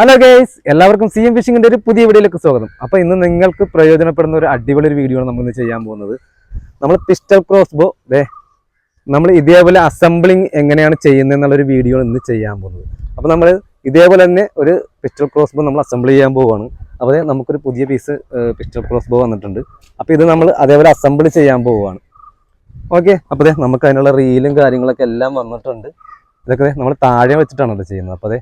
Hello guys എല്ലാവർക്കും C M ഫിഷിങ്ങിന്റെ ഒരു പുതിയ വീഡിയോയിലേക്ക് സ്വാഗതം. അപ്പൊ ഇന്ന് നിങ്ങൾക്ക് പ്രയോജനപ്പെടുന്ന ഒരു അടിപൊളി ഒരു വീഡിയോ ആണ് നമ്മൾ ഇന്ന് ചെയ്യാൻ പോകുന്നത്. നമ്മൾ പിസ്റ്റൽ ക്രോസ് ബോ ദേ നമ്മൾ ഇതേപോലെ അസംബ്ലിങ് എങ്ങനെയാണ് ചെയ്യുന്നത് എന്നുള്ളൊരു വീഡിയോ ഇന്ന് ചെയ്യാൻ പോകുന്നത്. അപ്പൊ നമ്മൾ ഇതേപോലെ തന്നെ ഒരു പിസ്റ്റൽ ക്രോസ് ബോ നമ്മൾ അസംബിൾ ചെയ്യാൻ പോവുകയാണ്. അപ്പോൾ നമുക്കൊരു പുതിയ പീസ് പിസ്റ്റൽ ക്രോസ് ബോ വന്നിട്ടുണ്ട്. അപ്പോൾ ഇത് നമ്മൾ അതേപോലെ അസംബിൾ ചെയ്യാൻ പോവുകയാണ്. ഓക്കെ അപ്പോൾ നമുക്ക് അതിനുള്ള റീലും കാര്യങ്ങളൊക്കെ എല്ലാം വന്നിട്ടുണ്ട്. ഇതൊക്കെ നമ്മൾ താഴെ വെച്ചിട്ടാണ് അത് ചെയ്യുന്നത്. അപ്പോൾ അതെ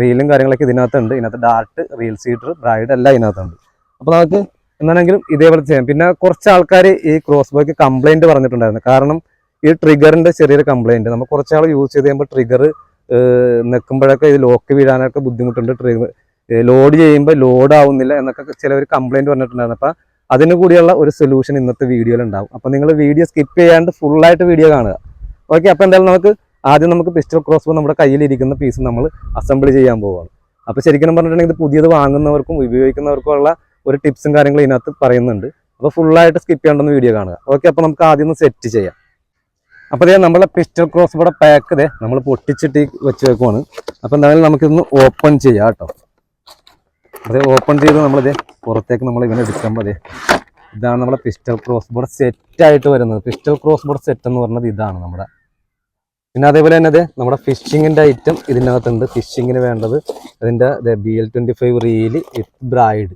റീലും കാര്യങ്ങളൊക്കെ ഇതിനകത്തുണ്ട്. ഇതിനകത്ത് ഡാർട്ട് റീൽ സീറ്റർ ബ്രൈഡ് എല്ലാം ഇതിനകത്തുണ്ട്. അപ്പോൾ നമുക്ക് എന്നാണെങ്കിലും ഇതേപോലെ ചെയ്യാം. പിന്നെ കുറച്ച് ആൾക്കാർ ഈ ക്രോസ് ബോയ്ക്ക് കംപ്ലൈന്റ് പറഞ്ഞിട്ടുണ്ടായിരുന്നു. കാരണം ഈ ട്രിഗറിന്റെ ചെറിയൊരു കംപ്ലൈന്റ് നമ്മൾ കുറച്ചാൾ യൂസ് ചെയ്ത് കഴിയുമ്പോൾ ട്രിഗർ നിൽക്കുമ്പോഴൊക്കെ ഇത് ലോക്ക് വീഴാനൊക്കെ ബുദ്ധിമുട്ടുണ്ട്. ട്രിഗർ ലോഡ് ചെയ്യുമ്പോൾ ലോഡ് ആവുന്നില്ല എന്നൊക്കെ ചിലവർ കംപ്ലൈന്റ് പറഞ്ഞിട്ടുണ്ടായിരുന്നു. അപ്പോൾ അതിന് കൂടിയുള്ള ഒരു സൊല്യൂഷൻ ഇന്നത്തെ വീഡിയോയിൽ ഉണ്ടാവും. അപ്പോൾ നിങ്ങൾ വീഡിയോ സ്കിപ്പ് ചെയ്യാണ്ട് ഫുള്ളായിട്ട് വീഡിയോ കാണുക. ഓക്കെ അപ്പോൾ എന്തായാലും നമുക്ക് ആദ്യം നമുക്ക് പിസ്റ്റൾ ക്രോസ് ബോ നമ്മുടെ കയ്യിലിരിക്കുന്ന പീസ് നമ്മൾ അസംബിൾ ചെയ്യാൻ പോവാണ്. അപ്പോൾ ശരിക്കും പറഞ്ഞിട്ടുണ്ടെങ്കിൽ ഇത് പുതിയത് വാങ്ങുന്നവർക്കും ഉപയോഗിക്കുന്നവർക്കും ഉള്ള ഒരു ടിപ്സും കാര്യങ്ങളും ഇതിനകത്ത് പറയുന്നുണ്ട്. അപ്പോൾ ഫുള്ളായിട്ട് സ്കിപ്പ് ചെയ്യേണ്ടെന്ന് വീഡിയോ കാണുക. ഓക്കെ അപ്പോൾ നമുക്ക് ആദ്യം ഒന്ന് സെറ്റ് ചെയ്യാം. അപ്പോൾ ഇതേ നമ്മളെ പിസ്റ്റൽ ക്രോസ് ഇവിടെ പാക്ക് ഇതേ നമ്മൾ പൊട്ടിച്ചിട്ട് വെച്ച് വെക്കുവാണ്. അപ്പോൾ എന്തായാലും നമുക്കിതൊന്ന് ഓപ്പൺ ചെയ്യാം കേട്ടോ. അതെ ഓപ്പൺ ചെയ്ത് നമ്മളിതേ പുറത്തേക്ക് നമ്മൾ ഇങ്ങനെ എടുക്കുമ്പോൾ അതെ ഇതാണ് നമ്മുടെ പിസ്റ്റൽ ക്രോസ് ബോർഡ് സെറ്റ് ആയിട്ട് വരുന്നത്. പിസ്റ്റൽ ക്രോസ് ബോർഡ് സെറ്റ് എന്ന് പറഞ്ഞത് ഇതാണ് നമ്മുടെ പിന്നെ അതേപോലെ തന്നെ അതെ നമ്മുടെ ഫിഷിങ്ങിന്റെ ഐറ്റം ഇതിനകത്തുണ്ട്. ഫിഷിങ്ങിന് വേണ്ടത് അതിന്റെ B L twenty five reel with braid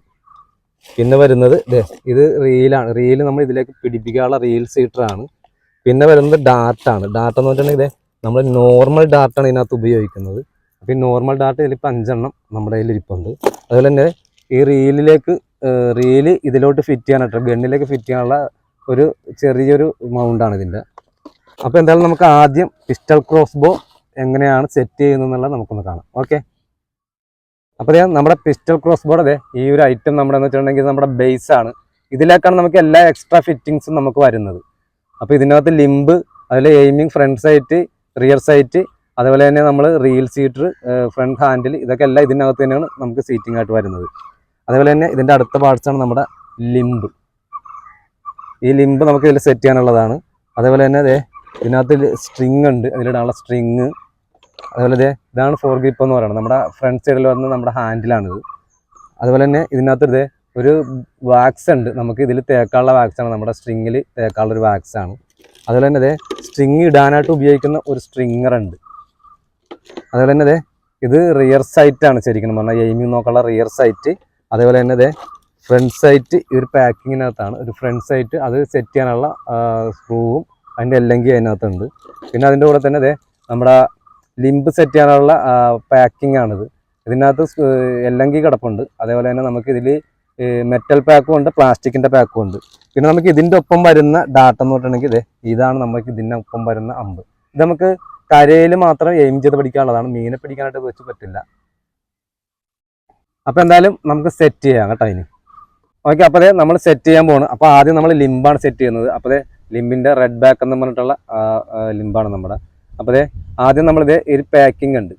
പിന്നെ വരുന്നത് ദേ ഇത് റീലാണ് റീൽ നമ്മൾ ഇതിലേക്ക് പിടിപ്പിക്കാനുള്ള റീൽ സീറ്ററാണ് പിന്നെ വരുന്നത് ഡാർട്ടാണ് ഡാർട്ട് എന്ന് പറഞ്ഞിട്ടുണ്ടെങ്കിൽ ഇതേ നമ്മൾ നോർമൽ ഡാർട്ടാണ് ഇതിനകത്ത് ഉപയോഗിക്കുന്നത്. അപ്പോൾ ഈ നോർമൽ ഡാർട്ട് ഇതിലിപ്പോൾ അഞ്ചെണ്ണം നമ്മുടെ കയ്യിൽ ഇരിപ്പുണ്ട്. അതുപോലെ തന്നെ ഈ റീലിലേക്ക് റീൽ ഇതിലോട്ട് ഫിറ്റ് ചെയ്യാനായിട്ട് ഗണ്ണിലേക്ക് ഫിറ്റ് ചെയ്യാനുള്ള ഒരു ചെറിയൊരു മൗണ്ടാണ് ഇതിന്റെ അപ്പോൾ എന്തായാലും നമുക്ക് ആദ്യം പിസ്റ്റൾ ക്രോസ് ബോ എങ്ങനെയാണ് സെറ്റ് ചെയ്യുന്നതെന്നുള്ളത് നമുക്കൊന്ന് കാണാം. ഓക്കെ അപ്പോൾ അതെ നമ്മുടെ പിസ്റ്റൾ ക്രോസ് ബോർഡ് അതെ ഈ ഒരു ഐറ്റം നമ്മുടെ എന്ന് വെച്ചിട്ടുണ്ടെങ്കിൽ നമ്മുടെ ബേസ് ആണ്. ഇതിലേക്കാണ് നമുക്ക് എല്ലാ എക്സ്ട്രാ ഫിറ്റിങ്സും നമുക്ക് വരുന്നത്. അപ്പോൾ ഇതിനകത്ത് ലിംബ് അതിൽ aiming front sight rear sight അതുപോലെ തന്നെ നമ്മൾ റീൽ സീറ്റർ ഫ്രണ്ട് ഹാൻഡിൽ ഇതൊക്കെ എല്ലാം ഇതിനകത്ത് തന്നെയാണ് നമുക്ക് സീറ്റിംഗ് ആയിട്ട് വരുന്നത്. അതുപോലെ തന്നെ ഇതിന്റെ അടുത്ത പാർട്സ് ആണ് നമ്മുടെ ലിംബ് ഈ ലിംബ് നമുക്ക് ഇതിൽ സെറ്റ് ചെയ്യാനുള്ളതാണ്. അതുപോലെ തന്നെ അതെ ഇതിനകത്ത് സ്ട്രിങ് ഉണ്ട്. അതിലിടാനുള്ള സ്ട്രിങ് അതുപോലെ ഇതേ ഇതാണ് ഫോർ ഗ്രിപ്പ് എന്ന് പറയുന്നത്. നമ്മുടെ ഫ്രണ്ട് സൈഡിൽ വന്ന് നമ്മുടെ ഹാൻഡിലാണിത് അതുപോലെ തന്നെ ഇതിനകത്ത് ഇതേ ഒരു വാക്സ് ഉണ്ട്. നമുക്ക് ഇതിൽ തേക്കാനുള്ള വാക്സ് ആണ്. നമ്മുടെ സ്ട്രിങ്ങിൽ തേക്കാനുള്ള ഒരു വാക്സ് ആണ്. അതുപോലെ തന്നെ ഇതേ സ്ട്രിങ് ഇടാനായിട്ട് ഉപയോഗിക്കുന്ന ഒരു സ്ട്രിങ്ങർ ഉണ്ട്. അതുപോലെ തന്നെ ഇതേ ഇത് റിയർ സൈറ്റ് ആണ് ശരിക്കും പറഞ്ഞാൽ എയിമിങ് നോക്കാനുള്ള റിയർ സൈറ്റ് അതേപോലെ തന്നെ ഇതേ ഫ്രണ്ട് സൈറ്റ് ഈ ഒരു പാക്കിങ്ങിനകത്താണ് ഒരു ഫ്രണ്ട് സൈറ്റ് അത് സെറ്റ് ചെയ്യാനുള്ള സ്ക്രൂവും അതിന്റെ എല്ലെങ്കിൽ അതിനകത്തുണ്ട്. പിന്നെ അതിന്റെ കൂടെ തന്നെ അതെ നമ്മുടെ ലിമ്പ് സെറ്റ് ചെയ്യാനുള്ള പാക്കിംഗ് ആണിത്. ഇതിനകത്ത് എല്ലെങ്കിൽ കിടപ്പുണ്ട്. അതേപോലെ തന്നെ നമുക്ക് ഇതിൽ മെറ്റൽ പാക്കും ഉണ്ട് പ്ലാസ്റ്റിക്കിന്റെ പാക്കും ഉണ്ട്. പിന്നെ നമുക്ക് ഇതിന്റെ ഒപ്പം വരുന്ന ഡാറ്റ എന്ന് പറഞ്ഞിട്ടുണ്ടെങ്കിൽ ഇതേ ഇതാണ് നമുക്ക് ഇതിന്റെ ഒപ്പം വരുന്ന അമ്പ്. ഇത് നമുക്ക് കരയിൽ മാത്രം എയിം ചെയ്ത് പിടിക്കാനുള്ളതാണ്. മീനെ പിടിക്കാനായിട്ട് വെച്ച് പറ്റില്ല. അപ്പോൾ എന്തായാലും നമുക്ക് സെറ്റ് ചെയ്യാം കേട്ടോ അതിന് ഓക്കെ അപ്പോൾ നമ്മൾ സെറ്റ് ചെയ്യാൻ പോകണം അപ്പോൾ ആദ്യം നമ്മൾ ലിമ്പാണ് സെറ്റ് ചെയ്യുന്നത്. അപ്പോൾ ലിംബിന്റെ റെഡ് ബാക്ക് എന്ന് പറഞ്ഞിട്ടുള്ള ലിമ്പാണ് നമ്മുടെ. അപ്പോൾ അതെ ആദ്യം നമ്മളിത് ഒരു പാക്കിംഗ് ഉണ്ട്.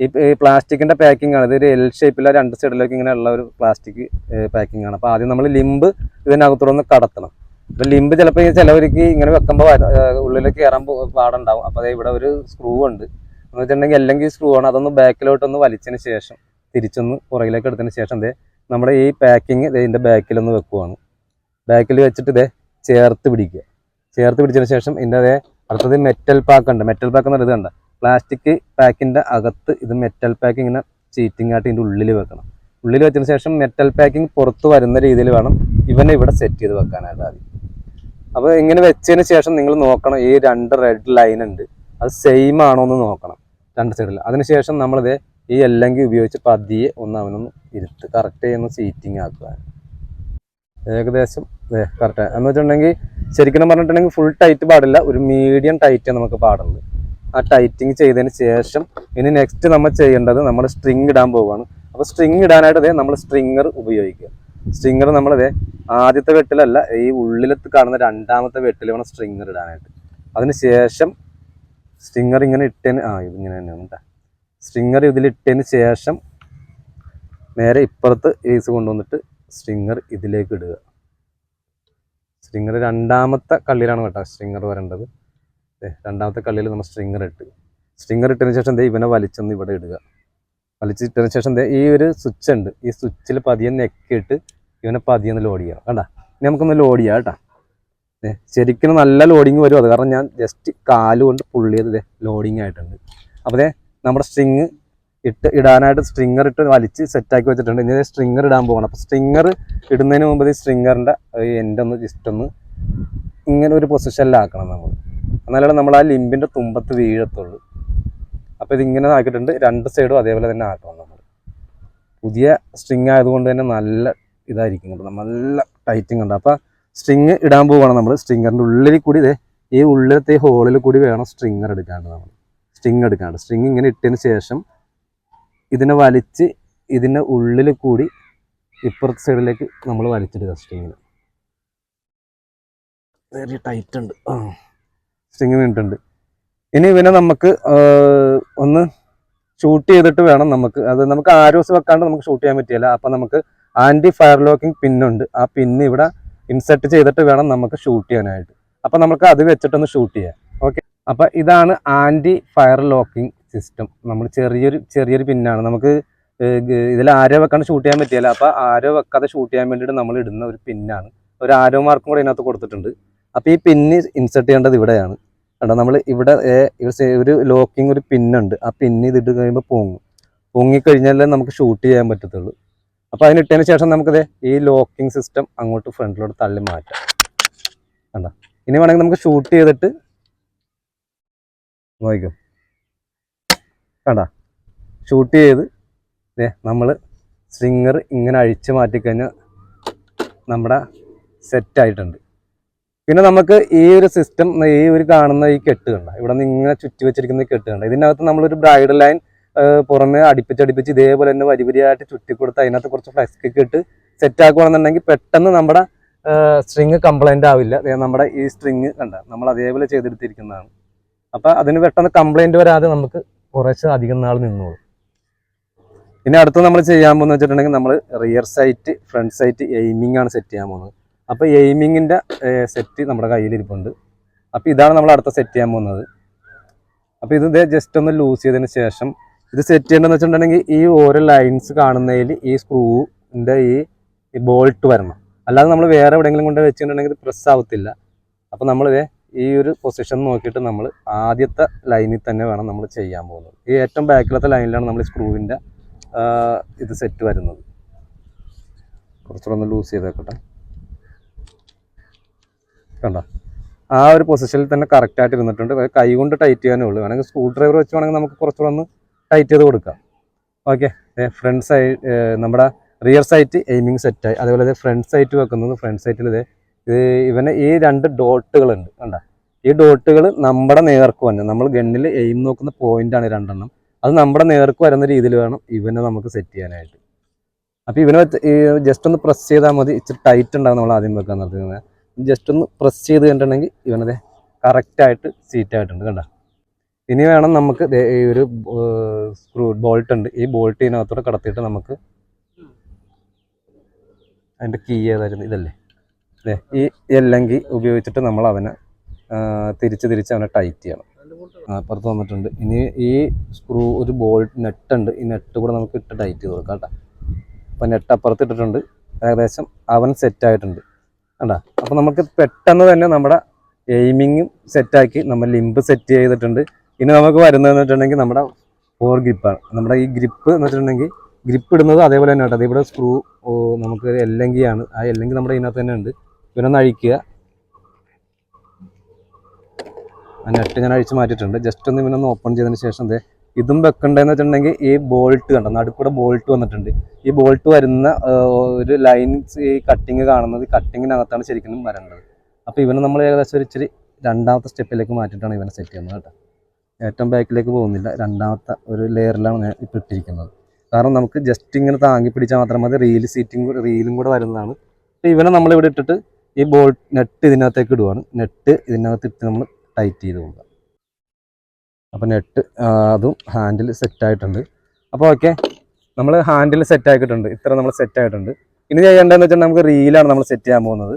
ഈ പ്ലാസ്റ്റിക്കിന്റെ പാക്കിംഗ് ആണ്. ഇതൊരു എൽ ഷേപ്പിലെ രണ്ട് സൈഡിലേക്ക് ഇങ്ങനെ ഉള്ള ഒരു പ്ലാസ്റ്റിക് പാക്കിംഗ് ആണ്. അപ്പോൾ ആദ്യം നമ്മൾ ലിമ്പ് ഇതിനകത്തൂടെ ഒന്ന് കടത്തണം. അപ്പോൾ ലിമ്പ് ചിലപ്പോൾ ചിലവർക്ക് ഇങ്ങനെ വെക്കുമ്പോൾ ഉള്ളിലേക്ക് കയറാൻ പാടുണ്ടാവും. അപ്പോൾ ഇവിടെ ഒരു സ്ക്രൂ ഉണ്ട്. എന്ന് വെച്ചിട്ടുണ്ടെങ്കിൽ അല്ലെങ്കിൽ സ്ക്രൂ ആണ്. അതൊന്ന് ബാക്കിലോട്ടൊന്ന് വലിച്ചതിന് ശേഷം തിരിച്ചൊന്ന് പുറകിലേക്ക് എടുത്തതിന് ശേഷം ഇതേ നമ്മുടെ ഈ പാക്കിങ് ഇതിന്റെ ബാക്കിലൊന്ന് വെക്കുവാണ്. ബാക്കിൽ വെച്ചിട്ട് ഇതേ ചേർത്ത് പിടിക്കുക. ചേർത്ത് പിടിച്ചതിന് ശേഷം ഇതിന്റെ അതേ അടുത്തത് മെറ്റൽ പാക്ക് ഉണ്ട്. മെറ്റൽ പാക്ക് എന്ന് പറയുന്നത് പ്ലാസ്റ്റിക് പാക്കിന്റെ അകത്ത് ഇത് മെറ്റൽ പാക്ക് ഇങ്ങനെ ചീറ്റിംഗ് ആയിട്ട് ഇതിന്റെ ഉള്ളിൽ വെക്കണം. ഉള്ളിൽ വെച്ചതിന് ശേഷം മെറ്റൽ പാക്കിംഗ് പുറത്ത് വരുന്ന രീതിയിൽ വേണം ഇവനെ ഇവിടെ സെറ്റ് ചെയ്ത് വെക്കാനായിട്ട് ആദ്യം. അപ്പോൾ ഇങ്ങനെ വെച്ചതിന് ശേഷം നിങ്ങൾ നോക്കണം ഈ രണ്ട് റെഡ് ലൈൻ ഉണ്ട്. അത് സെയിം ആണോ എന്ന് നോക്കണം രണ്ട് സൈഡിൽ അതിനുശേഷം നമ്മളിത് ഈ എല്ലെങ്കിൽ ഉപയോഗിച്ച് പതിയെ ഒന്ന് അവനൊന്ന് ഇരുത്ത് കറക്റ്റ് ചെയ്യുന്ന സീറ്റിംഗ് ആക്കുക. ഏകദേശം കറക്റ്റ് എന്ന് വെച്ചിട്ടുണ്ടെങ്കിൽ ശരിക്കും പറഞ്ഞിട്ടുണ്ടെങ്കിൽ ഫുൾ ടൈറ്റ് പാടില്ല. ഒരു മീഡിയം ടൈറ്റ് നമുക്ക് പാടുള്ളൂ ആ ടൈറ്റിങ് ചെയ്തതിന് ശേഷം ഇനി നെക്സ്റ്റ് നമ്മൾ ചെയ്യേണ്ടത് നമ്മൾ സ്ട്രിങ് ഇടാൻ പോവുകയാണ്. അപ്പോൾ സ്ട്രിങ് ഇടാനായിട്ട് നമ്മൾ സ്ട്രിങ്ങർ ഉപയോഗിക്കുക. സ്ട്രിങ്ങർ നമ്മളതേ ആദ്യത്തെ വെട്ടിലല്ല ഈ ഉള്ളിലത്ത് കാണുന്ന രണ്ടാമത്തെ വെട്ടിൽ വേണം സ്ട്രിങ്ങർ ഇടാനായിട്ട്. അതിന് ശേഷം സ്ട്രിങ്ങർ ഇങ്ങനെ ഇട്ടതിന് ആ ഇതിങ്ങനെ തന്നെ കേട്ടോ സ്ട്രിങ്ങർ ഇതിലിട്ടതിന് ശേഷം നേരെ ഇപ്പുറത്ത് ഏസ് കൊണ്ടുവന്നിട്ട് സ്ട്രിങ്ങർ ഇതിലേക്ക് ഇടുക. സ്ട്രിങ്ങർ രണ്ടാമത്തെ കള്ളിയിലാണ് കേട്ടോ സ്ട്രിങ്ങർ വരേണ്ടത്. ദേ, രണ്ടാമത്തെ കള്ളിയിൽ നമ്മൾ സ്ട്രിങ്ങർ ഇട്ട്. സ്ട്രിങ്ങർ ഇട്ടതിന് ശേഷം ദേ ഇവനെ വലിച്ചൊന്ന് ഇവിടെ ഇടുക. വലിച്ചിട്ടതിന് ശേഷം ദേ ഈ ഒരു സ്വിച്ച് ഉണ്ട്. ഈ സ്വിച്ചിൽ പതിയെ നെക്കിയിട്ട് ഇവനെ പതിയെ ഒന്ന് ലോഡ് ചെയ്യണം. കണ്ട? ഇനി നമുക്കൊന്ന് ലോഡ് ചെയ്യാം കേട്ടോ. ദേ, ശരിക്കും നല്ല ലോഡിങ് വരും. അത് കാരണം ഞാൻ ജസ്റ്റ് കാലുകൊണ്ട് പുള്ളിയത് ചെയ്ത് ലോഡിങ് ആയിട്ടുണ്ട്. അപ്പോൾ ദേ നമ്മുടെ സ്ട്രിങ് ഇട്ട് ഇടാനായിട്ട് സ്ട്രിങ്ങർ ഇട്ട് വലിച്ച് സെറ്റാക്കി വെച്ചിട്ടുണ്ട്. ഇനി സ്ട്രിങ്ങർ ഇടാൻ പോകണം അപ്പോൾ സ്ട്രിങ്ങർ ഇടുന്നതിന് മുമ്പ് ഈ സ്ട്രിങ്ങറിന്റെ എന്റെ ഒന്ന് ജസ്റ്റ് ഒന്ന് ഇങ്ങനെ ഒരു പൊസിഷനിലാക്കണം നമ്മൾ എന്നാലാണ് നമ്മൾ ആ ലിമ്പിന്റെ തുമ്പത്ത് വീഴത്തുള്ളൂ. അപ്പോൾ ഇതിങ്ങനെ ആക്കിയിട്ടുണ്ട്. രണ്ട് സൈഡും അതേപോലെ തന്നെ ആക്കണം നമ്മൾ പുതിയ സ്ട്രിങ് ആയതുകൊണ്ട് തന്നെ നല്ല ഇതായിരിക്കും കേട്ടോ. നല്ല ടൈറ്റിങ് ഉണ്ട്. അപ്പോൾ സ്ട്രിങ് ഇടാൻ പോവുകയാണ് നമ്മൾ സ്ട്രിങ്ങറിന്റെ ഉള്ളിൽ കൂടി ഇതേ ഈ ഉള്ളിലത്തെ ഹോളിൽ കൂടി വേണം സ്ട്രിങ്ങർ എടുക്കാണ്ട് നമ്മൾ സ്ട്രിങ് എടുക്കാണ്ട്. സ്ട്രിങ് ഇങ്ങനെ ഇട്ടതിന് ശേഷം ഇതിനെ വലിച്ച് ഇതിന്റെ ഉള്ളിൽ കൂടി ഇപ്പുറത്തെ സൈഡിലേക്ക് നമ്മൾ വലിച്ചിടുക സ്ട്രിങ്ങിന് വെരി ടൈറ്റ് ഉണ്ട്. സ്ട്രിങ്ങിന് ഇട്ടുണ്ട് ഇനി ഇവനെ നമുക്ക് ഒന്ന് ഷൂട്ട് ചെയ്തിട്ട് വേണം നമുക്ക്. അത് നമുക്ക് ആരോസ് വെക്കാണ്ട് നമുക്ക് ഷൂട്ട് ചെയ്യാൻ പറ്റില്ല. അപ്പം നമുക്ക് ആന്റി ഫയർ ലോക്കിംഗ് പിന്നുണ്ട് ആ പിന്ന് ഇവിടെ ഇൻസെർട്ട് ചെയ്തിട്ട് വേണം നമുക്ക് ഷൂട്ട് ചെയ്യാനായിട്ട്. അപ്പം നമുക്ക് അത് വെച്ചിട്ടൊന്ന് ഷൂട്ട് ചെയ്യാം. ഓക്കെ അപ്പം ഇതാണ് ആന്റി ഫയർ ലോക്കിംഗ് സിസ്റ്റം നമ്മൾ ചെറിയൊരു ചെറിയൊരു പിന്നാണ്. നമുക്ക് ഇതിൽ ആരോ വെക്കാണ്ട് ഷൂട്ട് ചെയ്യാൻ പറ്റിയല്ല. അപ്പം ആരോ വെക്കാതെ ഷൂട്ട് ചെയ്യാൻ വേണ്ടിയിട്ട് നമ്മൾ ഇടുന്ന ഒരു പിന്നാണ്. ഒരു ആരോ മാർക്കും കൂടെ ഇതിനകത്ത് കൊടുത്തിട്ടുണ്ട്. അപ്പോൾ ഈ പിന്ന് ഇൻസെർട്ട് ചെയ്യേണ്ടത് ഇവിടെയാണ്. കണ്ടോ? നമ്മൾ ഇവിടെ ഒരു ലോക്കിംഗ് ഒരു പിന്നുണ്ട് ആ പിന്ന് ഇതിട്ട് കഴിയുമ്പോൾ പൊങ്ങും. പൊങ്ങിക്കഴിഞ്ഞാലേ നമുക്ക് ഷൂട്ട് ചെയ്യാൻ പറ്റത്തുള്ളൂ. അപ്പോൾ അതിനിട്ടതിന് ശേഷം നമുക്കിത് ഈ ലോക്കിംഗ് സിസ്റ്റം അങ്ങോട്ട് ഫ്രണ്ടിലോട്ട് തള്ളി മാറ്റാം. കണ്ടോ? ഇനി വേണമെങ്കിൽ നമുക്ക് ഷൂട്ട് ചെയ്തിട്ട് നോക്കിക്കോ. കണ്ടോ? ഷൂട്ട് ചെയ്ത് നമ്മൾ സ്ട്രിങ്ങർ ഇങ്ങനെ അഴിച്ച് മാറ്റിക്കഴിഞ്ഞാൽ നമ്മുടെ സെറ്റായിട്ടുണ്ട് പിന്നെ നമുക്ക് ഈ ഒരു സിസ്റ്റം ഈ ഒരു കാണുന്ന ഈ കെട്ട് കണ്ട? ഇവിടെ നിന്ന് ഇങ്ങനെ ചുറ്റി വെച്ചിരിക്കുന്ന കെട്ട് കണ്ട? ഇതിനകത്ത് നമ്മളൊരു ബ്രൈഡൽ ലൈൻ പുറമെ അടുപ്പിച്ച് അടുപ്പിച്ച് ഇതേപോലെ തന്നെ വരി വരിയായിട്ട് ചുറ്റി കൊടുത്ത് അതിനകത്ത് കുറച്ച് ഫ്ലെക്സ് ഒക്കെ ഇട്ട് സെറ്റ് ആക്കുകയാണെന്നുണ്ടെങ്കിൽ പെട്ടെന്ന് നമ്മുടെ സ്ട്രിങ് കംപ്ലൈന്റ് ആവില്ല. നമ്മുടെ ഈ സ്ട്രിങ് കണ്ട? നമ്മൾ അതേപോലെ ചെയ്തെടുത്തിരിക്കുന്നതാണ്. അപ്പം അതിന് പെട്ടെന്ന് കംപ്ലൈന്റ് വരാതെ നമുക്ക് കുറച്ച് അധികം നാൾ നിന്നോളും. ഇനി അടുത്ത് നമ്മൾ ചെയ്യാൻ പോകുന്ന വെച്ചിട്ടുണ്ടെങ്കിൽ നമ്മൾ rear sight front sight aiming ആണ് സെറ്റ് ചെയ്യാൻ പോകുന്നത്. അപ്പോൾ എയിമിങ്ങിന്റെ സെറ്റ് നമ്മുടെ കയ്യിലിരിപ്പുണ്ട്. അപ്പോൾ ഇതാണ് നമ്മൾ അടുത്ത സെറ്റ് ചെയ്യാൻ പോകുന്നത്. അപ്പോൾ ഇത് ജസ്റ്റ് ഒന്ന് ലൂസ് ചെയ്തതിന് ശേഷം ഇത് സെറ്റ് ചെയ്യേണ്ടതെന്ന് വെച്ചിട്ടുണ്ടെങ്കിൽ ഈ ഓരോ ലൈൻസ് കാണുന്നതിൽ ഈ സ്ക്രൂവിന്റെ ഈ ബോൾട്ട് വരണം. അല്ലാതെ നമ്മൾ വേറെ എവിടെയെങ്കിലും കൊണ്ട് വെച്ചിട്ടുണ്ടെങ്കിൽ പ്രസ് ആവത്തില്ല. അപ്പോൾ നമ്മൾ ഈ ഒരു പൊസിഷൻ നോക്കിയിട്ട് നമ്മൾ ആദ്യത്തെ ലൈനിൽ തന്നെ വേണം നമ്മൾ ചെയ്യാൻ പോകുന്നത്. ഈ ഏറ്റവും ബാക്കിലത്തെ ലൈനിലാണ് നമ്മൾ സ്ക്രൂവിന്റെ ഇത് സെറ്റ് വരുന്നത്. കുറച്ചുകൂടെ ഒന്ന് ലൂസ് ചെയ്തേക്കട്ടെ. കണ്ടോ? ആ ഒരു പൊസിഷനിൽ തന്നെ കറക്റ്റായിട്ട് ഇരുന്നിട്ടുണ്ട്. കൈ കൊണ്ട് ടൈറ്റ് ചെയ്യാനേ ഉള്ളൂ. വേണമെങ്കിൽ സ്ക്രൂ ഡ്രൈവർ വെച്ച് വേണമെങ്കിൽ നമുക്ക് കുറച്ചുകൂടെ ഒന്ന് ടൈറ്റ് ചെയ്ത് കൊടുക്കാം. ഓക്കെ ഫ്രണ്ട് സൈഡ് നമ്മുടെ റിയർ സൈറ്റ് എയിമിങ് സെറ്റായി അതേപോലെ ഫ്രണ്ട് സൈറ്റ് വെക്കുന്നത് ഫ്രണ്ട് സൈറ്റിൽ ഇത് ഇത് ഇവന് ഈ രണ്ട് ഡോട്ടുകളുണ്ട് കണ്ട? ഈ ഡോട്ടുകൾ നമ്മുടെ നേർക്ക് വന്നെ. നമ്മൾ ഗണ്ണിൽ എയിം നോക്കുന്ന പോയിന്റാണ് രണ്ടെണ്ണം. അത് നമ്മുടെ നേർക്ക് വരുന്ന രീതിയിൽ വേണം ഇവനെ നമുക്ക് സെറ്റ് ചെയ്യാനായിട്ട്. അപ്പോൾ ഇവനെ ജസ്റ്റ് ഒന്ന് പ്രസ് ചെയ്താൽ മതി. ഇച്ചിരി ടൈറ്റ് ഉണ്ടാകും നമ്മൾ ആദ്യം വെക്കാൻ നടത്തുന്നത് ജസ്റ്റ് ഒന്ന് പ്രസ് ചെയ്ത് കണ്ടിട്ടുണ്ടെങ്കിൽ ഇവനത് കറക്റ്റായിട്ട് സീറ്റ് ആയിട്ടുണ്ട് കണ്ട? ഇനി വേണം നമുക്ക് ഈ ഒരു സ്ക്രൂ ബോൾട്ട് ഉണ്ട്. ഈ ബോൾട്ട് ഇതിനകത്തൂടെ കടത്തിയിട്ട് നമുക്ക് അതിന്റെ കീ ഏതായിരുന്നു? ഇതല്ലേ? ഈ എല്ലെങ്കിൽ ഉപയോഗിച്ചിട്ട് നമ്മൾ അവനെ തിരിച്ച് തിരിച്ച് അവനെ ടൈറ്റ് ചെയ്യണം. അപ്പുറത്ത് വന്നിട്ടുണ്ട്. ഇനി ഈ സ്ക്രൂ ഒരു ബോൾട്ട് നെട്ടുണ്ട് ഈ നെട്ട് കൂടെ നമുക്ക് ഇട്ട് ടൈറ്റ് ചെയ്ത് കൊടുക്കാം കേട്ടോ. അപ്പം നെട്ട് അപ്പുറത്ത് ഇട്ടിട്ടുണ്ട്. ഏകദേശം അവൻ സെറ്റ് ആയിട്ടുണ്ട്. കണ്ടാ? അപ്പം നമുക്ക് പെട്ടെന്ന് തന്നെ നമ്മുടെ എയിമിങ്ങും സെറ്റാക്കി നമ്മൾ ലിമ്പ് സെറ്റ് ചെയ്തിട്ടുണ്ട്. ഇനി നമുക്ക് വരുന്നതെന്ന് വെച്ചിട്ടുണ്ടെങ്കിൽ നമ്മുടെ ഫോർ ഗ്രിപ്പാണ് നമ്മുടെ ഈ ഗ്രിപ്പ് എന്ന് വെച്ചിട്ടുണ്ടെങ്കിൽ ഗ്രിപ്പ് ഇടുന്നത് അതേപോലെ തന്നെ കേട്ടോ. ഇവിടെ സ്ക്രൂ നമുക്ക് എല്ലെങ്കിയാണ് ആ എല്ലെങ്കിൽ നമ്മുടെ ഇതിനകത്ത് തന്നെ ഉണ്ട്. ഇവനൊന്ന് അഴിക്കുക. ആ ഞാൻ അഴിച്ച് മാറ്റിയിട്ടുണ്ട്. ജസ്റ്റ് ഒന്ന് ഇവനൊന്ന് ഓപ്പൺ ചെയ്തതിന് ശേഷം ദേ ഇതും വെക്കണ്ടെന്ന് വെച്ചിട്ടുണ്ടെങ്കിൽ ഈ ബോൾട്ട് കണ്ടോ? നടുക്കൂടെ ബോൾട്ട് വന്നിട്ടുണ്ട്. ഈ ബോൾട്ട് വരുന്ന ഒരു ലൈൻസ് ഈ കട്ടിങ് കാണുന്നത് കട്ടിങ്ങിനകത്താണ് ശരിക്കും വരേണ്ടത്. അപ്പോൾ ഇവനെ നമ്മൾ ഏകദേശം ഒരു ഇച്ചിരി രണ്ടാമത്തെ സ്റ്റെപ്പിലേക്ക് മാറ്റിയിട്ടാണ് ഇവനെ സെറ്റ് ചെയ്യുന്നത് കേട്ടോ. ഏറ്റവും ബാക്കിലേക്ക് പോകുന്നില്ല. രണ്ടാമത്തെ ഒരു ലെയറിലാണ് ഇപ്പോൾ ഇട്ടിരിക്കുന്നത്. കാരണം നമുക്ക് ജസ്റ്റ് ഇങ്ങനെ താങ്ങി പിടിച്ചാൽ മാത്രം മതി. റീൽ സീറ്റിംഗ് റീലും കൂടെ വരുന്നതാണ്. അപ്പോൾ ഇവനെ നമ്മളിവിടെ ഇട്ടിട്ട് ഈ ബോൾ നെറ്റ് ഇതിനകത്തേക്ക് ഇടുവാണ്. നെറ്റ് ഇതിനകത്ത് ഇട്ട് നമ്മൾ ടൈറ്റ് ചെയ്ത് കൊടുക്കുക. അപ്പോൾ നെറ്റ് അതും ഹാൻഡിൽ സെറ്റായിട്ടുണ്ട് അപ്പോൾ ഓക്കെ നമ്മൾ ഹാൻഡിൽ സെറ്റാക്കിയിട്ടുണ്ട് ഇത്ര നമ്മൾ സെറ്റായിട്ടുണ്ട് ഇനി ചെയ്യേണ്ടതെന്ന് വെച്ചാൽ നമുക്ക് റീലാണ് നമ്മൾ സെറ്റ് ചെയ്യാൻ പോകുന്നത്.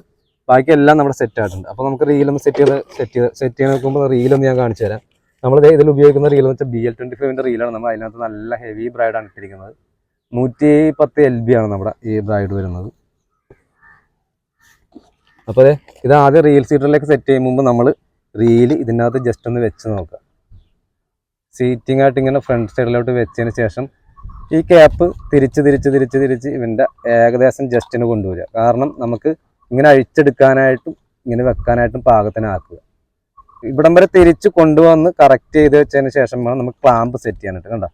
ബാക്കി എല്ലാം നമ്മൾ സെറ്റ് ആയിട്ടുണ്ട്. അപ്പോൾ നമുക്ക് റീലൊന്ന് സെറ്റ് ചെയ്ത് സെറ്റ് ചെയ്ത് സെറ്റ് ചെയ്ത് നോക്കുമ്പോൾ റീലൊന്ന് ഞാൻ കാണിച്ചു തരാം. നമ്മൾ ഇതിൽ ഉപയോഗിക്കുന്ന റീൽ എന്ന് വെച്ചാൽ ബി എൽ ട്വന്റി ഫൈവിന്റെ റീലാണ് നമ്മൾ അതിനകത്ത് നല്ല ഹെവി ബ്രൈഡാണ് ഇട്ടിരിക്കുന്നത്. നൂറ്റി പത്ത് എൽ ബി ആണ് നമ്മുടെ ഈ ബ്രൈഡ് വരുന്നത്. അപ്പോൾ ഇത് ആദ്യം റീൽ സീറ്ററിലേക്ക് സെറ്റ് ചെയ്യുമ്പോൾ നമ്മൾ റീൽ ഇതിനകത്ത് ജസ്റ്റ് ഒന്ന് വെച്ച് നോക്കുക. സീറ്റിംഗ് ആയിട്ട് ഇങ്ങനെ ഫ്രണ്ട് സൈഡിലോട്ട് വെച്ചതിന് ശേഷം ഈ ക്യാപ്പ് തിരിച്ച് തിരിച്ച് തിരിച്ച് തിരിച്ച് ഇവന്റെ ഏകദേശം ജസ്റ്റിന് കൊണ്ടുവരിക. കാരണം നമുക്ക് ഇങ്ങനെ അഴിച്ചെടുക്കാനായിട്ടും ഇങ്ങനെ വെക്കാനായിട്ടും പാകത്തിനാക്കുക ഇവിടം വരെ തിരിച്ച് കൊണ്ടുവന്ന് കറക്റ്റ് ചെയ്ത് വെച്ചതിന് ശേഷം വേണം നമുക്ക് ക്ലാമ്പ് സെറ്റ് ചെയ്യാനായിട്ട് കണ്ട?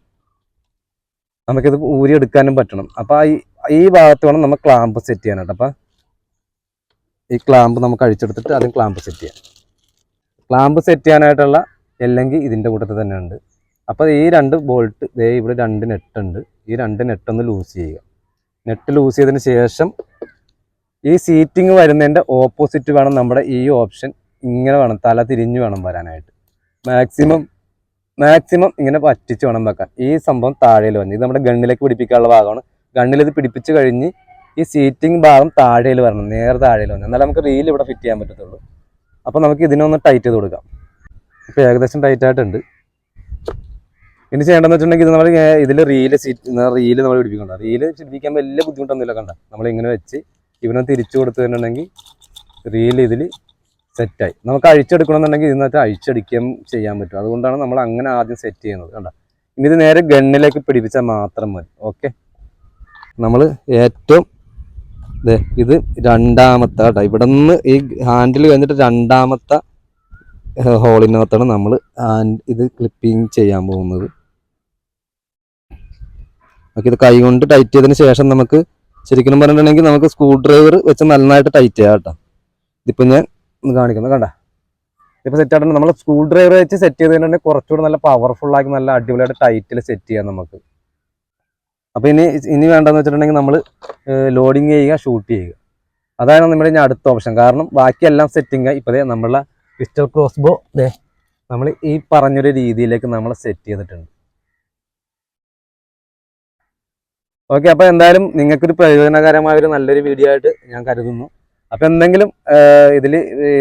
നമുക്കിത് ഊരി എടുക്കാനും പറ്റണം അപ്പോൾ ഈ ഈ ഭാഗത്ത് വേണം നമ്മൾ ക്ലാമ്പ് സെറ്റ് ചെയ്യാനായിട്ട്. അപ്പം ഈ ക്ലാമ്പ് നമുക്ക് അഴിച്ചെടുത്തിട്ട് ആദ്യം ക്ലാമ്പ് സെറ്റ് ചെയ്യാം. ക്ലാമ്പ് സെറ്റ് ചെയ്യാനായിട്ടുള്ള എല്ലെങ്കിൽ ഇതിന്റെ കൂട്ടത്തിൽ തന്നെ ഉണ്ട്. അപ്പോൾ ഈ രണ്ട് ബോൾട്ട് ദേ ഇവിടെ രണ്ട് നെറ്റ് ഉണ്ട്. ഈ രണ്ട് നെറ്റ് ഒന്ന് ലൂസ് ചെയ്യുക. നെറ്റ് ലൂസ് ചെയ്തതിന് ശേഷം ഈ സീറ്റിംഗ് വരുന്നതിന്റെ ഓപ്പോസിറ്റ് വേണം നമ്മുടെ ഈ ഓപ്ഷൻ ഇങ്ങനെ വേണം തല തിരിഞ്ഞ് വേണം വരാനായിട്ട്. മാക്സിമം മാക്സിമം ഇങ്ങനെ പറ്റിച്ച് വേണം വെക്കാൻ. ഈ സംഭവം താഴേൽ വന്നു ഇത് നമ്മുടെ ഗണ്ണിലേക്ക് പിടിപ്പിക്കാനുള്ള ഭാഗമാണ്. ഗണ്ണിൽ ഇത് പിടിപ്പിച്ച് കഴിഞ്ഞ് ഈ സീറ്റിംഗ് ഭാഗം താഴേൽ വരണം നേരെ താഴേൽ വരണം. എന്നാലും നമുക്ക് റീൽ ഇവിടെ ഫിറ്റ് ചെയ്യാൻ പറ്റത്തുള്ളൂ. അപ്പോൾ നമുക്ക് ഇതിനൊന്ന് ടൈറ്റ് ചെയ്ത് കൊടുക്കാം. ഇപ്പോൾ ഏകദേശം ടൈറ്റ് ആയിട്ടുണ്ട്. ഇനി ചെയ്യേണ്ടതെന്ന് വെച്ചിട്ടുണ്ടെങ്കിൽ ഇത് നമ്മൾ ഇതിൽ റീൽ സീറ്റ് റീൽ നമ്മൾ പിടിപ്പിക്കണം റീൽ പിടിപ്പിക്കാൻ വലിയ ബുദ്ധിമുട്ടൊന്നുമില്ല കണ്ട. നമ്മൾ ഇങ്ങനെ വെച്ച് ഇവനെ തിരിച്ചു കൊടുത്തിട്ടുണ്ടെങ്കിൽ റീൽ ഇതിൽ സെറ്റായി നമുക്ക് അഴിച്ചെടുക്കണമെന്നുണ്ടെങ്കിൽ ഇതിനകത്ത് അഴിച്ചടിക്കാൻ ചെയ്യാൻ പറ്റും. അതുകൊണ്ടാണ് നമ്മൾ അങ്ങനെ ആദ്യം സെറ്റ് ചെയ്യുന്നത് കണ്ട. ഇനി ഇത് നേരെ ഗണ്ണിലേക്ക് പിടിപ്പിച്ചാൽ മാത്രം മതി. ഓക്കെ നമ്മൾ ഏറ്റവും ദേ ഇത് രണ്ടാമത്തെ കേട്ടോ. ഇവിടെ നിന്ന് ഈ ഹാൻഡിൽ കഴിഞ്ഞിട്ട് രണ്ടാമത്തെ ഹോളിനകത്താണ് നമ്മൾ ഇത് ക്ലിപ്പിംഗ് ചെയ്യാൻ പോകുന്നത്. ഓക്കെ ഇത് കൈ കൊണ്ട് ടൈറ്റ് ചെയ്തതിന് ശേഷം നമുക്ക് ശരിക്കും പറഞ്ഞിട്ടുണ്ടെങ്കിൽ നമുക്ക് സ്ക്രൂ ഡ്രൈവർ വെച്ച് നന്നായിട്ട് ടൈറ്റ് ചെയ്യാം കേട്ടോ. ഇതിപ്പോൾ ഞാൻ ഒന്ന് കാണിക്കുന്നത് കണ്ട? ഇപ്പോൾ സെറ്റ് ആയിട്ടുണ്ട്. നമ്മൾ സ്ക്രൂ ഡ്രൈവർ വെച്ച് സെറ്റ് ചെയ്തിട്ടുണ്ടെങ്കിൽ കുറച്ചുകൂടി നല്ല പവർഫുള്ളാക്കി നല്ല അടിപൊളിയായിട്ട് ടൈറ്റിൽ സെറ്റ് ചെയ്യാം നമുക്ക്. അപ്പോൾ ഇനി ഇനി വേണ്ടതെന്ന് വെച്ചിട്ടുണ്ടെങ്കിൽ നമ്മൾ ലോഡിങ് ചെയ്യുക ഷൂട്ട് ചെയ്യുക. അതാണ് നമ്മുടെ ഇനി അടുത്ത ഓപ്ഷൻ കാരണം ബാക്കിയെല്ലാം സെറ്റിംഗ് ഇപ്പോഴേ നമ്മളെ പിസ്റ്റൽ ക്രോസ് ബോ ദേ നമ്മൾ ഈ പറഞ്ഞൊരു രീതിയിലേക്ക് നമ്മൾ സെറ്റ് ചെയ്തിട്ടുണ്ട്. ഓക്കെ അപ്പോൾ എന്തായാലും നിങ്ങൾക്കൊരു പ്രയോജനകരമായ ഒരു നല്ലൊരു വീഡിയോ ആയിട്ട് ഞാൻ കരുതുന്നു. അപ്പോൾ എന്തെങ്കിലും ഇതിൽ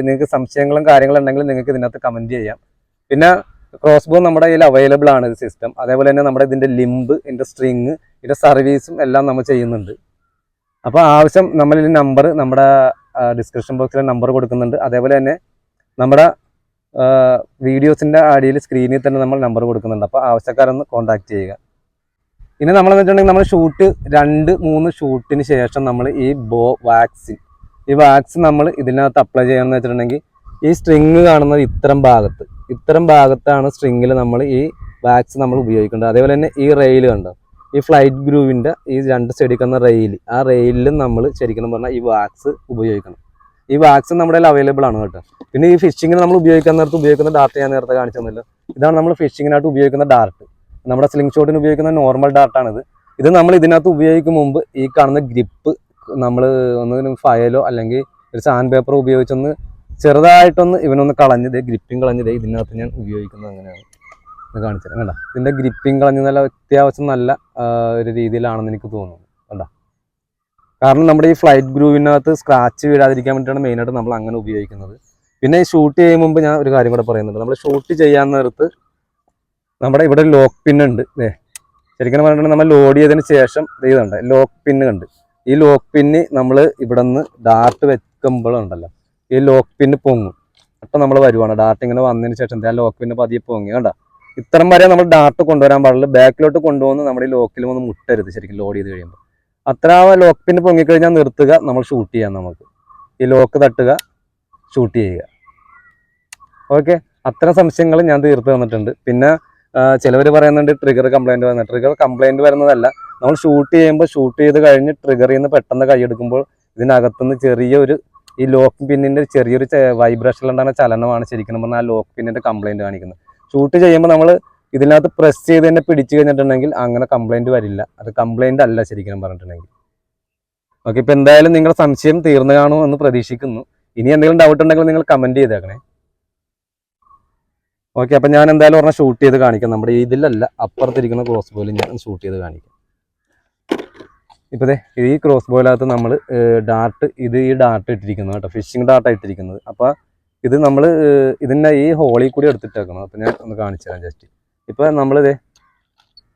നിങ്ങൾക്ക് സംശയങ്ങളും കാര്യങ്ങളും ഉണ്ടെങ്കിൽ നിങ്ങൾക്ക് ഇതിനകത്ത് കമന്റ് ചെയ്യാം. പിന്നെ ക്രോസ് ബോ നമ്മുടെ കയ്യിൽ അവൈലബിൾ ആണ് ഇത് സിസ്റ്റം അതേപോലെ തന്നെ നമ്മുടെ ഇതിന്റെ ലിമ്പ് ഇതിന്റെ സ്ട്രിങ് ഇതിന്റെ സർവീസും എല്ലാം നമ്മൾ ചെയ്യുന്നുണ്ട്. അപ്പോൾ ആവശ്യം നമ്മളിൽ നമ്പർ നമ്മുടെ ഡിസ്ക്രിപ്ഷൻ ബോക്സിൽ നമ്പർ കൊടുക്കുന്നുണ്ട്. അതേപോലെ തന്നെ നമ്മുടെ വീഡിയോസിന്റെ അടിയിൽ സ്ക്രീനിൽ തന്നെ നമ്മൾ നമ്പർ കൊടുക്കുന്നുണ്ട്. അപ്പോൾ ആവശ്യക്കാരൊന്ന് കോൺടാക്ട് ചെയ്യുക. ഇനി നമ്മൾ വെച്ചിട്ടുണ്ടെങ്കിൽ നമ്മൾ ഷൂട്ട് രണ്ട് മൂന്ന് ഷൂട്ടിന് ശേഷം നമ്മൾ ഈ ബോ വാക്സിൻ ഈ വാക്സിൻ നമ്മൾ ഇതിനകത്ത് അപ്ലൈ ചെയ്യണമെന്ന് വെച്ചിട്ടുണ്ടെങ്കിൽ ഈ സ്ട്രിങ് കാണുന്നത് ഇത്തരം ഭാഗത്ത്. ഇത്തരം ഭാഗത്താണ് സ്ട്രിങ്ങിൽ നമ്മൾ ഈ വാക്സ് നമ്മൾ ഉപയോഗിക്കേണ്ടത്. അതേപോലെ തന്നെ ഈ റെയിൽ കണ്ടോ? ഈ ഫ്ലൈറ്റ് ഗ്രൂവിന്റെ ഈ രണ്ട് സൈഡിക്കുന്ന റെയിൽ ആ റെയിലും നമ്മൾ ശരിക്കും പറഞ്ഞാൽ ഈ വാക്സ് ഉപയോഗിക്കണം. ഈ വാക്സ് നമ്മുടെ അവൈലബിൾ ആണ് കേട്ടോ. പിന്നെ ഈ ഫിഷിങ്ങിന് നമ്മൾ ഉപയോഗിക്കാൻ നേരത്ത് ഉപയോഗിക്കുന്ന ഡാർട്ട് ഞാൻ നേരത്തെ കാണിച്ചു തന്നല്ലോ. ഇതാണ് നമ്മൾ ഫിഷിങ്ങിനായിട്ട് ഉപയോഗിക്കുന്ന ഡാർട്ട് നമ്മുടെ സ്ലിംഗ് ഷോട്ടിന് ഉപയോഗിക്കുന്ന നോർമൽ ഡാർട്ടാണിത് ഇത് നമ്മൾ ഇതിനകത്ത് ഉപയോഗിക്കും മുമ്പ് ഈ കാണുന്ന ഗ്രിപ്പ് നമ്മൾ ഒന്നും ഫയലോ അല്ലെങ്കിൽ ഒരു സാൻഡ് പേപ്പറോ ഉപയോഗിച്ചൊന്ന് ചെറുതായിട്ടൊന്ന് ഇവനൊന്ന് കളഞ്ഞത് ഗ്രിപ്പിംഗ് കളഞ്ഞത് ഇതിനകത്ത് ഞാൻ ഉപയോഗിക്കുന്നത് അങ്ങനെയാണ്. ഇത് കാണിച്ചത് കണ്ട? ഇതിന്റെ ഗ്രിപ്പിംഗ് കളഞ്ഞ് നല്ല അത്യാവശ്യം നല്ല ഒരു രീതിയിലാണെന്ന് എനിക്ക് തോന്നുന്നു. കണ്ട? കാരണം നമ്മുടെ ഈ ഫ്ലൈറ്റ് ഗ്രൂവിനകത്ത് സ്ക്രാച്ച് വീഴാതിരിക്കാൻ വേണ്ടിയിട്ടാണ് മെയിനായിട്ട് നമ്മൾ അങ്ങനെ ഉപയോഗിക്കുന്നത്. പിന്നെ ഈ ഷൂട്ട് ചെയ്യും മുമ്പ് ഞാൻ ഒരു കാര്യം കൂടെ പറയുന്നുണ്ട്. നമ്മൾ ഷൂട്ട് ചെയ്യാൻ നേരത്ത് നമ്മുടെ ഇവിടെ ലോക്ക് പിൻ ഉണ്ട്. ഏ ശരിക്കും പറഞ്ഞിട്ടുണ്ടെങ്കിൽ നമ്മൾ ലോഡ് ചെയ്തതിന് ശേഷം ഇതുണ്ട് ലോക്ക് പിന്ന് കണ്ട്. ഈ ലോക്ക് പിന്ന് നമ്മൾ ഇവിടെ നിന്ന് ഡാർട്ട് വെക്കുമ്പോഴുണ്ടല്ലോ. ഈ ലോക്ക് പിന്ന് പൊങ്ങും. അപ്പം നമ്മൾ വരുവാണ്. ഡാർട്ട് ഇങ്ങനെ വന്നതിന് ശേഷം ആ ലോക്ക് പിന്ന് പതിയെ പൊങ്ങി. കണ്ട? ഇത്രയും വരെ നമ്മൾ ഡാർട്ട് കൊണ്ടുവരാൻ പാടില്ല. ബാക്കിലോട്ട് കൊണ്ടുപോകുന്ന നമ്മുടെ ഈ ലോക്കിൽ ഒന്ന് മുട്ടരുത് ശരിക്കും ലോഡ് ചെയ്ത് കഴിയുമ്പോൾ അത്ര ലോക്ക് പിന്ന് പൊങ്ങിക്കഴിഞ്ഞാൽ നിർത്തുക നമ്മൾ ഷൂട്ട് ചെയ്യാം നമുക്ക്. ഈ ലോക്ക് തട്ടുക ഷൂട്ട് ചെയ്യുക. ഓക്കെ അത്തരം സംശയങ്ങൾ ഞാൻ തീർത്ത് തന്നിട്ടുണ്ട്. പിന്നെ ചിലവർ പറയുന്നുണ്ട് ട്രിഗർ കംപ്ലൈന്റ് വരുന്നത്. ട്രിഗർ കംപ്ലൈന്റ് വരുന്നതല്ല. നമ്മൾ ഷൂട്ട് ചെയ്യുമ്പോൾ ഷൂട്ട് ചെയ്ത് കഴിഞ്ഞ് ട്രിഗറിൽ നിന്ന് പെട്ടെന്ന് കൈയെടുക്കുമ്പോൾ ഇതിനകത്തുനിന്ന് ചെറിയൊരു ഈ ലോക്ക് പിന്നിന്റെ ചെറിയൊരു വൈബ്രേഷൻ ഉണ്ടാകുന്ന ചലനമാണ് ശരിക്കും പറഞ്ഞാൽ ആ ലോക്ക് പിന്നിന്റെ കംപ്ലൈന്റ് കാണിക്കുന്നത്. ഷൂട്ട് ചെയ്യുമ്പോൾ നമ്മൾ ഇതിനകത്ത് പ്രസ് ചെയ്ത് തന്നെ പിടിച്ചു കഴിഞ്ഞിട്ടുണ്ടെങ്കിൽ അങ്ങനെ കംപ്ലൈന്റ് വരില്ല. അത് കംപ്ലൈന്റ് അല്ല ശരിക്കും പറഞ്ഞിട്ടുണ്ടെങ്കിൽ. ഓക്കെ ഇപ്പം എന്തായാലും നിങ്ങളുടെ സംശയം തീർന്നു കാണുമെന്ന് പ്രതീക്ഷിക്കുന്നു. ഇനി എന്തെങ്കിലും ഡൗട്ട് ഉണ്ടെങ്കിൽ നിങ്ങൾ കമന്റ് ചെയ്തേക്കണേ. ഓക്കെ അപ്പം ഞാൻ എന്തായാലും പറഞ്ഞാൽ ഷൂട്ട് ചെയ്ത് കാണിക്കാം. നമ്മുടെ ഇതിലല്ല അപ്പുറത്തിരിക്കുന്ന ക്രോസ് ബോയിൽ ഞാൻ ഷൂട്ട് ചെയ്ത് കാണിക്കാം. ഇപ്പം ദേ ഈ ക്രോസ് ബോയിലകത്ത് നമ്മൾ ഡാർട്ട് ഇത് ഈ ഡാർട്ട് ഇട്ടിരിക്കുന്നത് കേട്ടോ ഫിഷിംഗ് ഡാർട്ട് ഇട്ടിരിക്കുന്നത്. അപ്പോൾ ഇത് നമ്മൾ ഇതിന്റെ ഈ ഹോളിൽ കൂടി എടുത്തിട്ടേക്കണം. അപ്പോൾ ഞാൻ ഒന്ന് കാണിച്ചു തരാം ജസ്റ്റ് ഇപ്പം നമ്മളിത്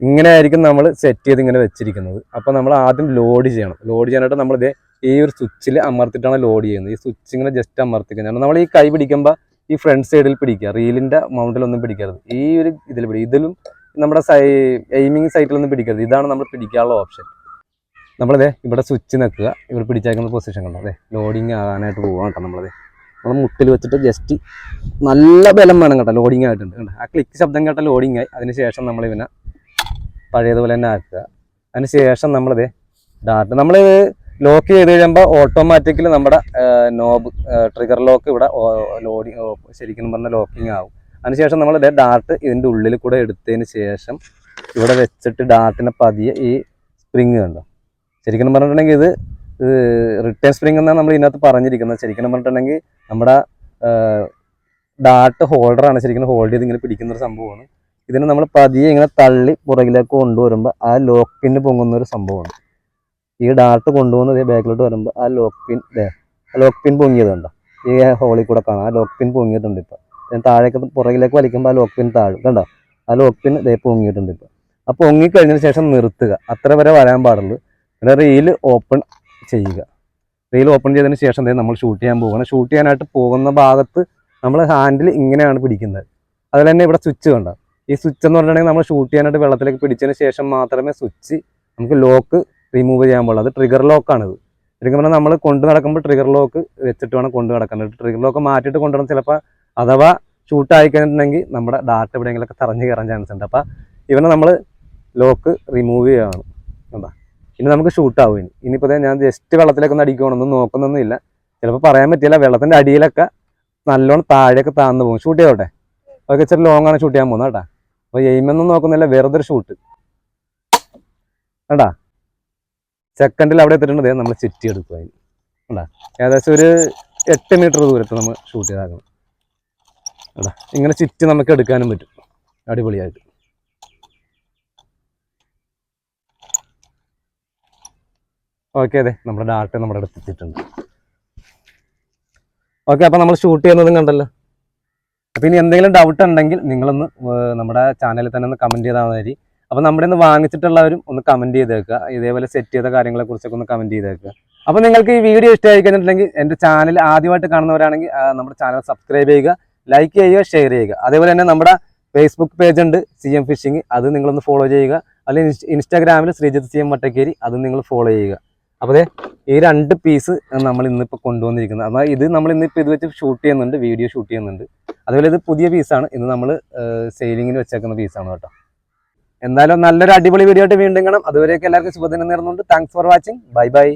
ഇങ്ങനെ ആയിരിക്കും നമ്മൾ സെറ്റ് ചെയ്ത് ഇങ്ങനെ വെച്ചിരിക്കുന്നത്. അപ്പോൾ നമ്മൾ ആദ്യം ലോഡ് ചെയ്യണം. ലോഡ് ചെയ്യാനായിട്ട് നമ്മളിത് ഈ ഒരു സ്വിച്ചിൽ അമർത്തിയിട്ടാണ് ലോഡ് ചെയ്യുന്നത്. ഈ സ്വിച്ച് ഇങ്ങനെ ജസ്റ്റ് അമർത്തിക്കുന്നത് നമ്മൾ ഈ കൈ പിടിക്കുമ്പോൾ ഈ ഫ്രണ്ട് സൈഡിൽ പിടിക്കുക. റീലിന്റെ മൗണ്ടിലൊന്നും പിടിക്കരുത്. ഈ ഒരു ഇതിൽ പിടിക്കും ഇതിലും നമ്മുടെ സൈ എയിമിങ് സൈറ്റിലൊന്നും പിടിക്കരുത്. ഇതാണ് നമ്മൾ പിടിക്കാനുള്ള ഓപ്ഷൻ നമ്മളിതേ ഇവിടെ സ്വിച്ച് നിൽക്കുക. ഇവിടെ പിടിച്ചേക്കുന്ന പൊസിഷൻ കണ്ടോ? അതെ ലോഡിങ് ആകാനായിട്ട് പോകാം കേട്ടോ നമ്മളത്. നമ്മൾ മുട്ടിൽ വെച്ചിട്ട് ജസ്റ്റ് നല്ല ബലം വേണം കേട്ടോ ലോഡിങ് ആയിട്ടുണ്ട്. കണ്ടോ? ആ ക്ലിക്ക് ശബ്ദം കേട്ട ലോഡിങ് ആയി. അതിന് ശേഷം നമ്മൾ ഇവനെ പഴയതുപോലെ തന്നെ ആക്കുക. അതിന് ശേഷം നമ്മളിത് ഡാർട്ട് നമ്മൾ ലോക്ക് ചെയ്ത് കഴിയുമ്പോൾ ഓട്ടോമാറ്റിക്കലി നമ്മുടെ നോബ് ട്രിഗർ ലോക്ക് ഇവിടെ ലോഡി ശരിക്കും പറഞ്ഞ ലോക്കിങ് ആവും. അതിനുശേഷം നമ്മൾ ഇതേ ഡാർട്ട് ഇതിന്റെ ഉള്ളിൽ കൂടെ എടുത്തതിന് ശേഷം ഇവിടെ വെച്ചിട്ട് ഡാർട്ടിനെ പതിയെ ഈ സ്പ്രിങ് കണ്ടോ? ശരിക്കും പറഞ്ഞിട്ടുണ്ടെങ്കിൽ ഇത് റിട്ടേൺ സ്പ്രിംഗ് എന്നാണ് നമ്മൾ ഇതിനകത്ത് പറഞ്ഞിരിക്കുന്നത്. ശരിക്കും പറഞ്ഞിട്ടുണ്ടെങ്കിൽ നമ്മുടെ ഡാർട്ട് ഹോൾഡറാണ് ശരിക്കും ഹോൾഡ് ചെയ്ത് ഇങ്ങനെ പിടിക്കുന്ന ഒരു സംഭവമാണ്. ഇതിനെ നമ്മൾ പതിയെ ഇങ്ങനെ തള്ളി പുറകിലേക്ക് കൊണ്ടുവരുമ്പോൾ ആ ലോക്ക് പിന്ന് പൊങ്ങുന്ന ഒരു സംഭവമാണ്. ഈ ഡാർട്ട് കൊണ്ടുപോകുന്നത് ബാക്കിലോട്ട് വരുമ്പോൾ ആ ലോക്ക് പിൻ ആ ലോക്ക് പിൻ പൊങ്ങിയതുണ്ടോ ഈ ഹോളിൽ കൂടെ കാണാം. ആ ലോക്ക് പിൻ പൊങ്ങിയിട്ടുണ്ട് ഇപ്പോൾ ഞാൻ താഴേക്ക് പുറകിലേക്ക് വലിക്കുമ്പോൾ ആ ലോക്ക് പിൻ താഴും. കണ്ടോ? ആ ലോക്ക് പിൻ ഇതേ പൊങ്ങിയിട്ടുണ്ട് ഇപ്പോൾ ആ പൊങ്ങിക്കഴിഞ്ഞതിന് ശേഷം നിർത്തുക. അത്ര വരെ വരാൻ പാടുള്ളൂ. പിന്നെ റീൽ ഓപ്പൺ ചെയ്യുക. റീൽ ഓപ്പൺ ചെയ്തതിന് ശേഷം തന്നെ നമ്മൾ ഷൂട്ട് ചെയ്യാൻ പോകണം ഷൂട്ട് ചെയ്യാനായിട്ട് പോകുന്ന ഭാഗത്ത് നമ്മൾ ഹാൻഡിൽ ഇങ്ങനെയാണ് പിടിക്കുന്നത്. അതിൽ തന്നെ ഇവിടെ സ്വിച്ച് കണ്ടോ ഈ സ്വിച്ച് എന്ന് പറഞ്ഞിട്ടുണ്ടെങ്കിൽ നമ്മൾ ഷൂട്ട് ചെയ്യാനായിട്ട് വെള്ളത്തിലേക്ക് പിടിച്ചതിന് ശേഷം മാത്രമേ സ്വിച്ച് നമുക്ക് ലോക്ക് റിമൂവ് ചെയ്യാൻ പാടുള്ളൂ. അത് ട്രിഗർ ലോക്കാണിത് ശരിക്കും പറഞ്ഞാൽ നമ്മൾ കൊണ്ട് നടക്കുമ്പോൾ ട്രിഗർ ലോക്ക് വെച്ചിട്ട് വേണം കൊണ്ട് നടക്കേണ്ടത് ട്രിഗർ ലോക്ക് മാറ്റിയിട്ട് കൊണ്ടുവരണം ചിലപ്പോൾ അഥവാ ഷൂട്ട് ആയിക്കഴിഞ്ഞിട്ടുണ്ടെങ്കിൽ നമ്മുടെ ഡാറ്റ എവിടെയെങ്കിലൊക്കെ തറഞ്ഞ് കയറാൻ ചാൻസ് ഉണ്ട്. അപ്പോൾ ഇവനെ നമ്മൾ ലോക്ക് റിമൂവ് ചെയ്യുകയാണ്. ഇനി നമുക്ക് ഷൂട്ട് ആവും ഇനി. ഇനിയിപ്പോൾ ഞാൻ ജസ്റ്റ് വെള്ളത്തിലേക്കൊന്ന് അടിക്കണമെന്നൊന്നും അടിക്കണമെന്നും നോക്കുന്നൊന്നുമില്ല. ചിലപ്പോൾ പറയാൻ പറ്റില്ല വെള്ളത്തിന്റെ അടിയിലൊക്കെ നല്ലോണം താഴെയൊക്കെ താന്നു പോകും. ഷൂട്ട് ചെയ്തോട്ടെ? അതൊക്കെ ഇച്ചിരി ലോങ് ആണ് ഷൂട്ട് ചെയ്യാൻ പോകുന്നത് കേട്ടാ. അപ്പോൾ എയിമൊന്നും നോക്കുന്നില്ല വെറുതെ ഒരു ഷൂട്ട് കേട്ടാ സെക്കൻഡിൽ അവിടെ എത്തിയിട്ടുണ്ട് നമ്മൾ ചുറ്റി എടുക്കുക അതിന് കേട്ടാ ഏകദേശം ഒരു എട്ട് മീറ്റർ ദൂരത്ത് നമ്മൾ ഷൂട്ട് ചെയ്താക്കണം. കേട്ടാ ഇങ്ങനെ ചുറ്റി നമുക്ക് എടുക്കാനും പറ്റും. അടിപൊളിയായിട്ട്. ഓക്കെ അതെ. നമ്മുടെ ഡാർട്ട് നമ്മുടെ അടുത്ത് എത്തിയിട്ടുണ്ട്. ഓക്കെ അപ്പോൾ നമ്മൾ ഷൂട്ട് ചെയ്യുന്നതും കണ്ടല്ലോ. അപ്പോൾ ഇനി എന്തെങ്കിലും ഡൗട്ട് ഉണ്ടെങ്കിൽ നിങ്ങളൊന്ന് നമ്മുടെ ചാനലിൽ തന്നെ ഒന്ന് കമന്റ് ചെയ്താൽ മതി. അപ്പോൾ നമ്മുടെ ഇന്ന് വാങ്ങിച്ചിട്ടുള്ളവരും ഒന്ന് കമന്റ് ചെയ്തേക്കുക. ഇതേപോലെ സെറ്റ് ചെയ്ത കാര്യങ്ങളെക്കുറിച്ചൊക്കെ ഒന്ന് കമന്റ് ചെയ്തേക്കുക. അപ്പോൾ നിങ്ങൾക്ക് ഈ വീഡിയോ ഇഷ്ടമായി കഴിഞ്ഞിട്ടുണ്ടെങ്കിൽ എന്റെ ചാനൽ ആദ്യമായിട്ട് കാണുന്നവരാണെങ്കിൽ നമ്മുടെ ചാനൽ സബ്സ്ക്രൈബ് ചെയ്യുക ലൈക്ക് ചെയ്യുക ഷെയർ ചെയ്യുക. അതേപോലെ തന്നെ നമ്മുടെ ഫേസ്ബുക്ക് പേജ് ഉണ്ട് സി എം ഫിഷിംഗ് അത് നിങ്ങളൊന്ന് ഫോളോ ചെയ്യുക. അല്ലെങ്കിൽ ഇൻസ്റ്റ- ഇൻസ്റ്റാഗ്രാമിൽ ശ്രീജിത്ത് സി എം വട്ടക്കേരി. അത് നിങ്ങൾ ഫോളോ ചെയ്യുക. അപ്പോൾ ഈ രണ്ട് പീസ് നമ്മൾ ഇന്നിപ്പോൾ കൊണ്ടുവന്നിരിക്കുന്നത്. അപ്പോൾ ഇത് നമ്മൾ ഇന്നിപ്പോൾ ഇത് വെച്ച് ഷൂട്ട് ചെയ്യുന്നുണ്ട് വീഡിയോ ഷൂട്ട് ചെയ്യുന്നുണ്ട്. അതുപോലെ ഇത് പുതിയ പീസാണ് ഇന്ന് നമ്മൾ സെയിലിങ്ങിന് വെച്ചേക്കുന്ന പീസാണ് കേട്ടോ. എന്തായാലും നല്ലൊരു അടിപൊളി വീഡിയോ ആയിട്ട് വീണ്ടും കാണാം. അതുവരെയൊക്കെ എല്ലാവർക്കും ശുഭദിനം നേർന്നുകൊണ്ട്. Thanks for watching bye bye